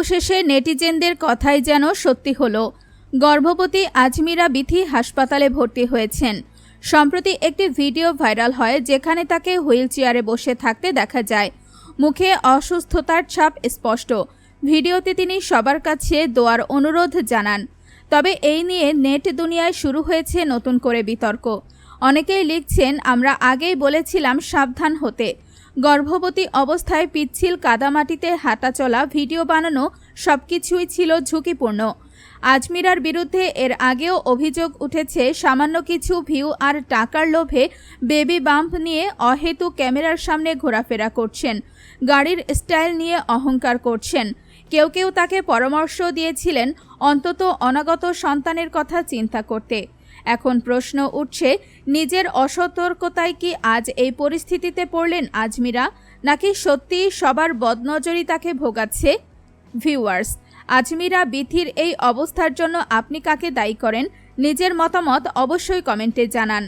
অবশেষে নেটিজেনদের কথাই যেন সত্যি হলো। গর্ভবতী আজমিরা বিথি হাসপাতালে ভর্তি হয়েছেন। সম্প্রতি একটি ভিডিও ভাইরাল হয় যেখানে তাকে হুইল চেয়ারে বসে থাকতে দেখা যায়। মুখে অসুস্থতার ছাপ স্পষ্ট। ভিডিওতে তিনি সবার কাছে দোয়ার অনুরোধ জানান। তবে এই নিয়ে নেট দুনিয়ায় শুরু হয়েছে নতুন করে বিতর্ক। অনেকেই লিখছেন, আমরা আগেই বলেছিলাম সাবধান হতে। গর্ভবতী অবস্থায় পিচ্ছিল কাদামাটিতে হাঁটা চলা ভিডিও বানানো, সবকিছুই ছিল ঝুঁকিপূর্ণ। আজমিরার বিরুদ্ধে এর আগেও অভিযোগ উঠেছে, সামান্য কিছু ভিউ আর টাকার লোভে বেবি বাম্প নিয়ে অহেতু ক্যামেরার সামনে ঘোরাফেরা করছেন। গাড়ির স্টাইল নিয়ে অহংকার করছেন। কেউ কেউ তাকে পরামর্শ দিয়েছিলেন অন্তত অনাগত সন্তানের কথা চিন্তা করতে। এখন প্রশ্ন উঠছে, নিজের অসতর্কতায় কি আজ এই পরিস্থিতিতে পড়লেন আজমিরা? নাকি সত্যিই সবার বদনজরই তাকে ভোগাচ্ছে? ভিউয়ার্স, আজমিরা বিথির এই অবস্থার জন্য আপনি কাকে দায়ী করেন? নিজের মতামত অবশ্যই কমেন্টে জানান।